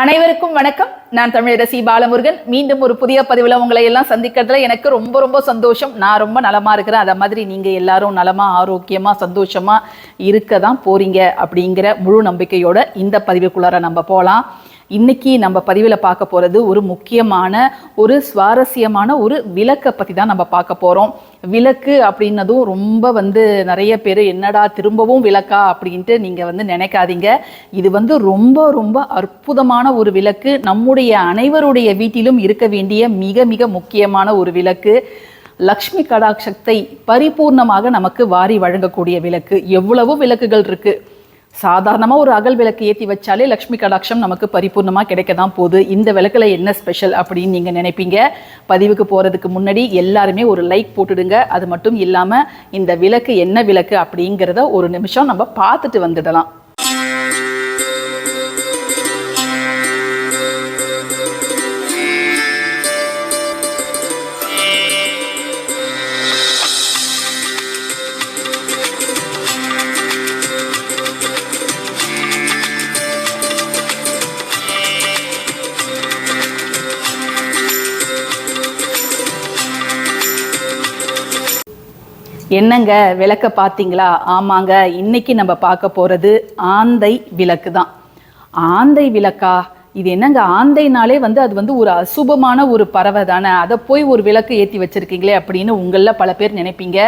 அனைவருக்கும் வணக்கம். நான் தமிழரசி பாலமுருகன். மீண்டும் ஒரு புதிய பதிவில் உங்களை எல்லாம் சந்திக்கிறதுல எனக்கு ரொம்ப ரொம்ப சந்தோஷம். நான் ரொம்ப நலமா இருக்கிறேன். அதை மாதிரி நீங்க எல்லாரும் நலமா ஆரோக்கியமா சந்தோஷமா இருக்க தான் போறீங்க அப்படிங்கிற முழு நம்பிக்கையோட இந்த பதிவுக்குள்ளார நம்ம போகலாம் இன்னைக்கு நம்ம பதிவில் பார்க்க போகிறது ஒரு முக்கியமான ஒரு சுவாரஸ்யமான ஒரு விளக்கை பற்றி தான் நம்ம பார்க்க போகிறோம் விளக்கு அப்படின்னதும் ரொம்ப வந்து நிறைய பேர் என்னடா திரும்பவும் விளக்கா அப்படின்ட்டு நீங்கள் வந்து நினைக்காதீங்க. இது வந்து ரொம்ப ரொம்ப அற்புதமான ஒரு விளக்கு. நம்முடைய அனைவருடைய வீட்டிலும் இருக்க வேண்டிய மிக மிக முக்கியமான ஒரு விளக்கு. லக்ஷ்மி கடாட்சத்தை பரிபூர்ணமாக நமக்கு வாரி வழங்கக்கூடிய விளக்கு. எவ்வளவோ விளக்குகள் இருக்குது சாதாரணமாக ஒரு அகல் விளக்கு ஏற்றி வச்சாலே லக்ஷ்மி கடாட்சம் நமக்கு பரிபூர்ணமாக கிடைக்க தான் போகுது. இந்த விளக்கில் என்ன ஸ்பெஷல் அப்படின்னு நீங்கள் நினைப்பீங்க? பதிவுக்கு போகிறதுக்கு முன்னாடி எல்லாருமே ஒரு லைக் போட்டுடுங்க. அது மட்டும் இல்லாமல் இந்த விளக்கு என்ன விளக்கு அப்படிங்கிறத ஒரு நிமிஷம் நம்ம பார்த்துட்டு வந்துடலாம். என்னங்க விளக்க பார்த்தீங்களா? ஆமாங்க இன்னைக்கு நம்ம பார்க்க போகிறது ஆந்தை விளக்கு தான் ஆந்தை விளக்கா? இது என்னங்க ஆந்தைனாலே வந்து அது வந்து ஒரு அசுபமான ஒரு பறவை தானே? அதை போய் ஒரு விளக்கு ஏற்றி வச்சிருக்கீங்களே அப்படின்னு உங்களில் பல பேர் நினைப்பீங்க.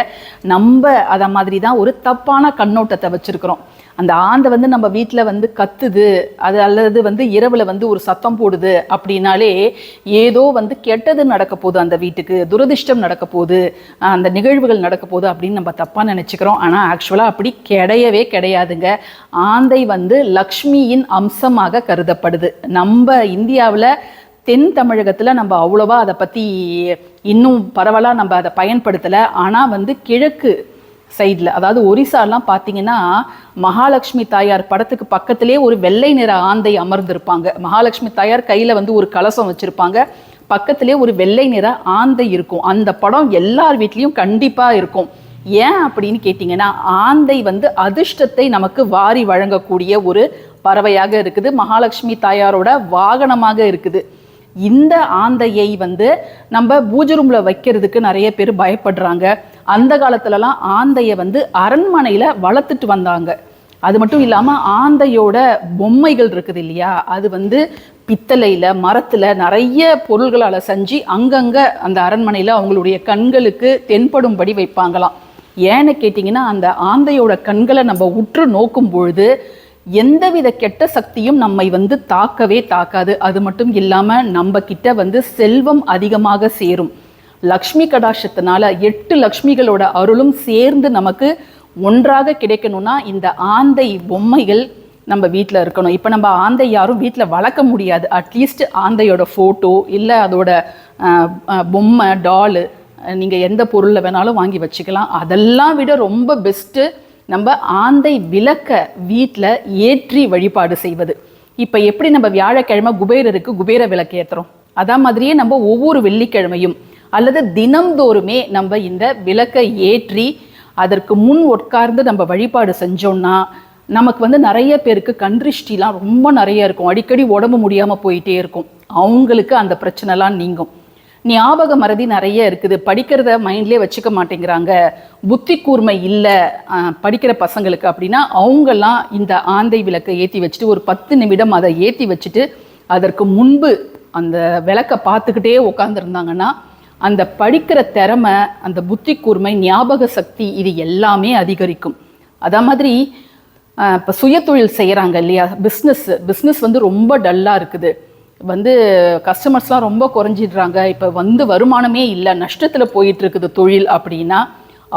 நம்ம அதை மாதிரி தான் ஒரு தப்பான கண்ணோட்டத்தை வச்சுருக்குறோம். அந்த ஆந்தை வந்து நம்ம வீட்டில் வந்து கத்துது அது அல்லது வந்து இரவில் வந்து ஒரு சத்தம் போடுது அப்படின்னாலே ஏதோ வந்து கெட்டது நடக்க போகுது அந்த வீட்டுக்கு துரதிர்ஷ்டம் நடக்க போகுது அந்த நிகழ்வுகள் நடக்க போகுது அப்படின்னு நம்ம தப்பாக நினச்சிக்கிறோம். ஆனால் ஆக்சுவலாக அப்படி கிடையவே கிடையாதுங்க. ஆந்தை வந்து லக்ஷ்மியின் அம்சமாக கருதப்படுது. நம்ம இந்தியாவில் தென் தமிழகத்தில் நம்ம அவ்வளோவா அதை பற்றி இன்னும் பரவலாக நம்ம அதை பயன்படுத்தலை. ஆனால் வந்து கிழக்கு சைடில் அதாவது ஒரிசாலாம் பார்த்தீங்கன்னா மகாலட்சுமி தாயார் படத்துக்கு பக்கத்திலே ஒரு வெள்ளை நிற ஆந்தை அமர்ந்திருப்பாங்க. மகாலட்சுமி தாயார் கையில் வந்து ஒரு கலசம் வச்சுருப்பாங்க. பக்கத்திலே ஒரு வெள்ளை நிற ஆந்தை இருக்கும். அந்த படம் எல்லார் வீட்லேயும் கண்டிப்பாக இருக்கும். ஏன் அப்படின்னு கேட்டிங்கன்னா ஆந்தை வந்து அதிர்ஷ்டத்தை நமக்கு வாரி வழங்கக்கூடிய ஒரு பறவையாக இருக்குது. மகாலட்சுமி தாயாரோட வாகனமாக இருக்குது. இந்த ஆந்தையை வந்து நம்ம பூஜை ரூம்ல வைக்கிறதுக்கு நிறைய பேர் பயப்படுறாங்க. அந்த காலத்துலலாம் ஆந்தையை வந்து அரண்மனையில் வளர்த்துட்டு வந்தாங்க. அது மட்டும் இல்லாமல் ஆந்தையோட பொம்மைகள் இருக்குது இல்லையா? அது வந்து பித்தளையில் மரத்தில் நிறைய பொருள்களால் செஞ்சு அங்கங்கே அந்த அரண்மனையில் அவங்களுடைய கண்களுக்கு தென்படும்படி வைப்பாங்களாம். ஏன்னு கேட்டிங்கன்னா அந்த ஆந்தையோட கண்களை நம்ம உற்று நோக்கும் பொழுது எந்தவித கெட்ட சக்தியும் நம்மை வந்து தாக்கவே தாக்காது. அது மட்டும் இல்லாமல் நம்ம கிட்ட வந்து செல்வம் அதிகமாக சேரும். லக்ஷ்மி கடாட்சத்தினால எட்டு லக்ஷ்மிகளோட அருளும் சேர்ந்து நமக்கு ஒன்றாக கிடைக்கணும்னா இந்த ஆந்தை பொம்மைகள் நம்ம வீட்டில் இருக்கணும். இப்போ நம்ம ஆந்தை யாரும் வீட்டில் வளர்க்க முடியாது. அட்லீஸ்ட் ஆந்தையோட ஃபோட்டோ இல்லை அதோட பொம்மை டாலு நீங்கள் எந்த பொருளில் வேணாலும் வாங்கி வச்சுக்கலாம். அதெல்லாம் விட ரொம்ப பெஸ்ட்டு நம்ம ஆந்தை விளக்க வீட்டில் ஏற்றி வழிபாடு செய்வது. இப்போ எப்படி நம்ம வியாழக்கிழமை குபேரருக்கு குபேர விளக்கு ஏற்றுறோம் அதான் மாதிரியே நம்ம ஒவ்வொரு வெள்ளிக்கிழமையும் அல்லது தினம்தோறுமே நம்ம இந்த விளக்கை ஏற்றி அதற்கு முன் உட்கார்ந்து நம்ம வழிபாடு செஞ்சோம்னா நமக்கு வந்து நிறைய பேருக்கு கண்திருஷ்டிலாம் ரொம்ப நிறைய இருக்கும். அடிக்கடி உடம்பு முடியாமல் போயிட்டே இருக்கும். அவங்களுக்கு அந்த பிரச்சனைலாம் நீங்கும். ஞாபக மறதி நிறைய இருக்குது. படிக்கிறத மைண்ட்லேயே வச்சுக்க மாட்டேங்கிறாங்க. புத்தி கூர்மை இல்லை படிக்கிற பசங்களுக்கு அப்படின்னா அவங்கெல்லாம் இந்த ஆந்தை விளக்கை ஏற்றி வச்சுட்டு ஒரு பத்து நிமிடம் அதை ஏற்றி வச்சுட்டு அதற்கு முன்பு அந்த விளக்கை பார்த்துக்கிட்டே உட்காந்துருந்தாங்கன்னா அந்த படிக்கிற திறமை அந்த புத்தி கூர்மை ஞாபக சக்தி இது எல்லாமே அதிகரிக்கும். அதே மாதிரி இப்போ சுயதொழில் செய்கிறாங்க இல்லையா? பிஸ்னஸ் பிஸ்னஸ் வந்து ரொம்ப டல்லாக இருக்குது. வந்து கஸ்டமர்ஸ்லாம் ரொம்ப குறைஞ்சிடுறாங்க. இப்போ வந்து வருமானமே இல்லை. நஷ்டத்தில் போயிட்டுருக்குது தொழில் அப்படின்னா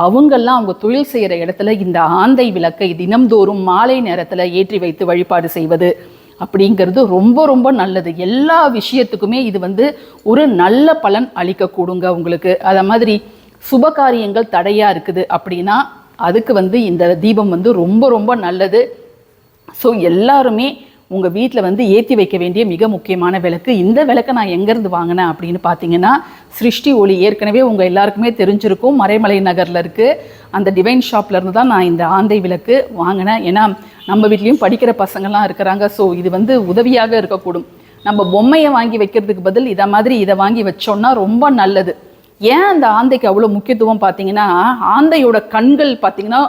அவங்கெல்லாம் அவங்க தொழில் செய்கிற இடத்துல இந்த ஆந்தை விளக்கை தினம்தோறும் மாலை நேரத்தில் ஏற்றி வைத்து வழிபாடு செய்வது அப்படிங்கிறது ரொம்ப ரொம்ப நல்லது. எல்லா விஷயத்துக்குமே இது வந்து ஒரு நல்ல பலன் அளிக்கக்கூடுங்க உங்களுக்கு. அதை மாதிரி சுப காரியங்கள் தடையாக இருக்குது அப்படின்னா அதுக்கு வந்து இந்த தீபம் வந்து ரொம்ப ரொம்ப நல்லது. ஸோ எல்லாருமே உங்கள் வீட்டில் வந்து ஏற்றி வைக்க வேண்டிய மிக முக்கியமான விளக்கு இந்த விளக்கை நான் எங்கேருந்து வாங்கினேன் அப்படின்னு பார்த்தீங்கன்னா சிருஷ்டி ஒளி ஏற்கனவே உங்கள் எல்லாருக்குமே தெரிஞ்சிருக்கும். மறைமலை நகரில் இருக்குது அந்த டிவைன் ஷாப்லேருந்து தான் நான் இந்த ஆந்தை விளக்கு வாங்கினேன். ஏன்னா நம்ம வீட்லேயும் படிக்கிற பசங்கள்லாம் இருக்கிறாங்க. ஸோ இது வந்து உதவியாக இருக்கக்கூடும். நம்ம பொம்மையை வாங்கி வைக்கிறதுக்கு பதில் இதை மாதிரி இதை வாங்கி வச்சோம்னா ரொம்ப நல்லது. ஏன் அந்த ஆந்தைக்கு அவ்வளோ முக்கியத்துவம் பார்த்தீங்கன்னா ஆந்தையோட கண்கள் பார்த்தீங்கன்னா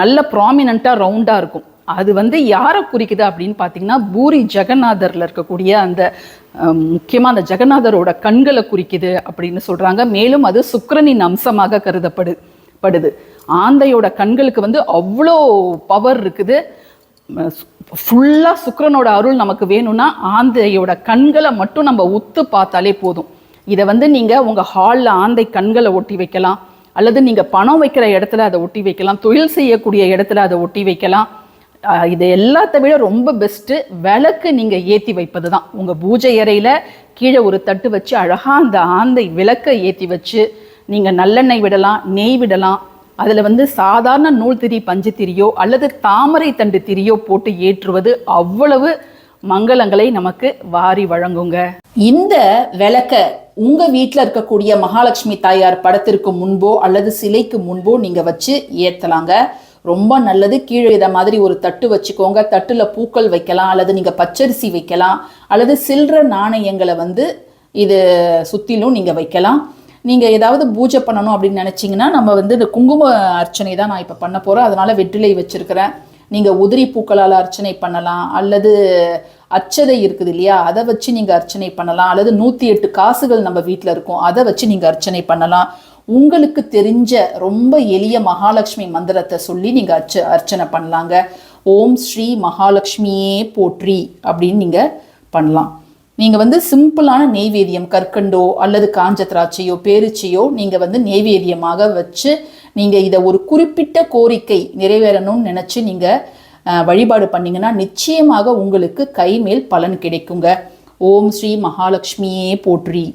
நல்ல ப்ராமினண்ட்டாக ரவுண்டாக இருக்கும். அது வந்து யாரை குறிக்குது அப்படின்னு பார்த்தீங்கன்னா பூரி ஜெகநாதரில் இருக்கக்கூடிய அந்த முக்கியமாக அந்த ஜெகநாதரோட கண்களை குறிக்குது அப்படின்னு சொல்கிறாங்க மேலும் அது சுக்கரனின் அம்சமாக கருதப்படு படுது. ஆந்தையோட கண்களுக்கு வந்து அவ்வளோ பவர் இருக்குது. ஃபுல்லாக சுக்கரனோட அருள் நமக்கு வேணும்னா ஆந்தையோட கண்களை மட்டும் நம்ம உத்து பார்த்தாலே போதும். இதை வந்து நீங்கள் உங்கள் ஹாலில் ஆந்தை கண்களை ஒட்டி வைக்கலாம். அல்லது நீங்கள் பணம் வைக்கிற இடத்துல அதை ஒட்டி வைக்கலாம். தொழில் செய்யக்கூடிய இடத்துல அதை ஒட்டி வைக்கலாம். இது எல்லாத்த விட ரொம்ப பெஸ்ட்டு விளக்கு நீங்கள் ஏற்றி வைப்பது தான் உங்கள் பூஜை அறையில் கீழே ஒரு தட்டு வச்சு அழகாக அந்த ஆந்தை விளக்கை ஏற்றி வச்சு நீங்கள் நல்லெண்ணெய் விடலாம் நெய் விடலாம். அதில் வந்து சாதாரண நூல் திரி பஞ்சு திரியோ அல்லது தாமரை தண்டு திரியோ போட்டு ஏற்றுவது அவ்வளவு மங்களங்களை நமக்கு வாரி வழங்குங்க. இந்த விளக்க உங்க வீட்டில் இருக்கக்கூடிய மகாலட்சுமி தாயார் படத்திற்கு முன்போ அல்லது சிலைக்கு முன்போ நீங்க வச்சு ஏத்தலாங்க. ரொம்ப நல்லது. கீழே இதை மாதிரி ஒரு தட்டு வச்சுக்கோங்க. தட்டுல பூக்கள் வைக்கலாம். அல்லது நீங்க பச்சரிசி வைக்கலாம். அல்லது சில்லற நாணயங்களை வந்து இது சுத்திலும் நீங்க வைக்கலாம். நீங்க ஏதாவது பூஜை பண்ணணும் அப்படின்னு நினச்சிங்கன்னா நம்ம வந்து இந்த குங்கும அர்ச்சனை தான் நான் இப்போ பண்ண போறேன். அதனால வெற்றிலை வச்சிருக்கிறேன். நீங்க உதிரி பூக்களால் அர்ச்சனை பண்ணலாம். அல்லது அச்சதை இருக்குது இல்லையா? அதை வச்சு நீங்க அர்ச்சனை பண்ணலாம். அல்லது நூத்தி எட்டு காசுகள் நம்ம வீட்டில் இருக்கும். அதை வச்சு நீங்க அர்ச்சனை பண்ணலாம். உங்களுக்கு தெரிஞ்ச ரொம்ப எளிய மகாலட்சுமி மந்திரத்தை சொல்லி நீங்க அர்ச்ச அர்ச்சனை பண்ணலாங்க. ஓம் ஸ்ரீ மகாலட்சுமியே போற்றி அப்படின்னு நீங்க பண்ணலாம். நீங்க வந்து சிம்பிளான நெய்வேதியம் கற்கண்டோ அல்லது காஞ்ச திராட்சையோ பேரிச்சையோ நீங்க வந்து நெய்வேதியமாக வச்சு நீங்க இதை ஒரு குறிப்பிட்ட கோரிக்கை நிறைவேறணும்னு நினைச்சு நீங்க வழிபாடு பண்ணீங்கன்னா நிச்சயமாக உங்களுக்கு கைமேல் பலன் கிடைக்குங்க. ஓம் ஸ்ரீ மகாலட்சுமியே போற்றி.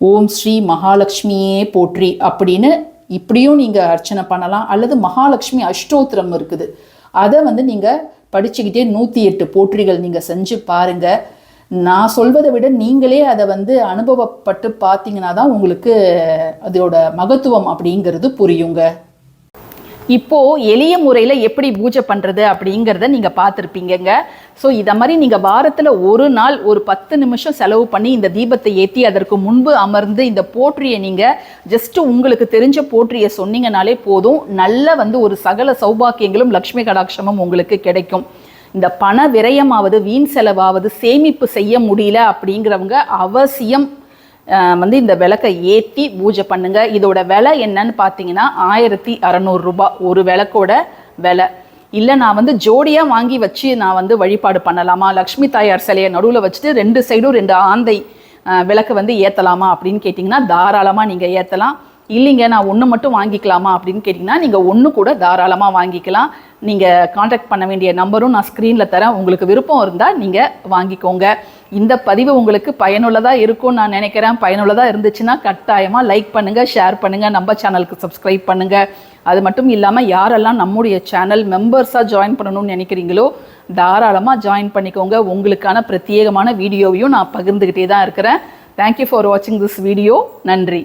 ஓம் ஸ்ரீ மகாலட்சுமியே போற்றி அப்படின்னு இப்படியும் நீங்கள் அர்ச்சனை பண்ணலாம். அல்லது மகாலட்சுமி அஷ்டோத்திரம் இருக்குது. அதை வந்து நீங்கள் படிச்சுக்கிட்டே நூற்றி எட்டு போற்றிகள் நீங்கள் செஞ்சு பாருங்கள் நான் சொல்வதை விட நீங்களே அதை வந்து அனுபவப்பட்டு பார்த்தீங்கன்னா தான் உங்களுக்கு அதோட மகத்துவம் அப்படிங்கிறது புரியுங்க. இப்போ எளிய முறையில் எப்படி பூஜை பண்ணுறது அப்படிங்கிறத நீங்கள் பார்த்துருப்பீங்கங்க. ஸோ இதை மாதிரி நீங்கள் வாரத்தில் ஒரு நாள் ஒரு பத்து நிமிஷம் செலவு பண்ணி இந்த தீபத்தை ஏற்றி அதற்கு முன்பு அமர்ந்து இந்த போற்றியை நீங்கள் ஜஸ்ட் உங்களுக்கு தெரிஞ்ச போற்றியை சொன்னீங்கனாலே போதும். நல்ல வந்து ஒரு சகல சௌபாக்கியங்களும் லக்ஷ்மி கடாட்சமும் உங்களுக்கு கிடைக்கும். இந்த பண விரயமாவது வீண் செலவாவது சேமிப்பு செய்ய முடியல அப்படிங்கிறவங்க அவசியம் வந்து இந்த விளக்கை ஏற்றி பூஜை பண்ணுங்க. இதோட விலை என்னன்னு பார்த்தீங்கன்னா ஆயிரத்தி அறநூறுரூபா ஒரு விளக்கோட விலை. இல்லை நான் வந்து ஜோடியாக வாங்கி வச்சு நான் வந்து வழிபாடு பண்ணலாமா? லக்ஷ்மி தாயார் சிலையை நடுவில் வச்சுட்டு ரெண்டு சைடும் ரெண்டு ஆந்தை விளக்கு வந்து ஏற்றலாமா அப்படின்னு கேட்டிங்கன்னா தாராளமாக நீங்கள் ஏற்றலாம் இல்லைங்க நான் ஒன்று மட்டும் வாங்கிக்கலாமா அப்படின்னு கேட்டிங்கன்னா நீங்கள் ஒன்று கூட தாராளமாக வாங்கிக்கலாம். நீங்கள் காண்டாக்ட் பண்ண வேண்டிய நம்பரும் நான் ஸ்க்ரீனில் தரேன். உங்களுக்கு விருப்பம் இருந்தால் நீங்கள் வாங்கிக்கோங்க. இந்த பதிவு உங்களுக்கு பயனுள்ளதாக இருக்கும்னு நான் நினைக்கிறேன். பயனுள்ளதாக இருந்துச்சுன்னா கட்டாயமாக லைக் பண்ணுங்கள் ஷேர் பண்ணுங்கள் நம்ம சேனலுக்கு சப்ஸ்கிரைப் பண்ணுங்கள் அது மட்டும் இல்லாமல் யாரெல்லாம் நம்முடைய சேனல் மெம்பர்ஸாக ஜாயின் பண்ணணும்னு நினைக்கிறீங்களோ தாராளமாக ஜாயின் பண்ணிக்கோங்க. உங்களுக்கான பிரத்யேகமான வீடியோவையும் நான் பகிர்ந்துக்கிட்டே தான் இருக்கிறேன். தேங்க்யூ ஃபார் வாட்சிங் திஸ் வீடியோ நன்றி.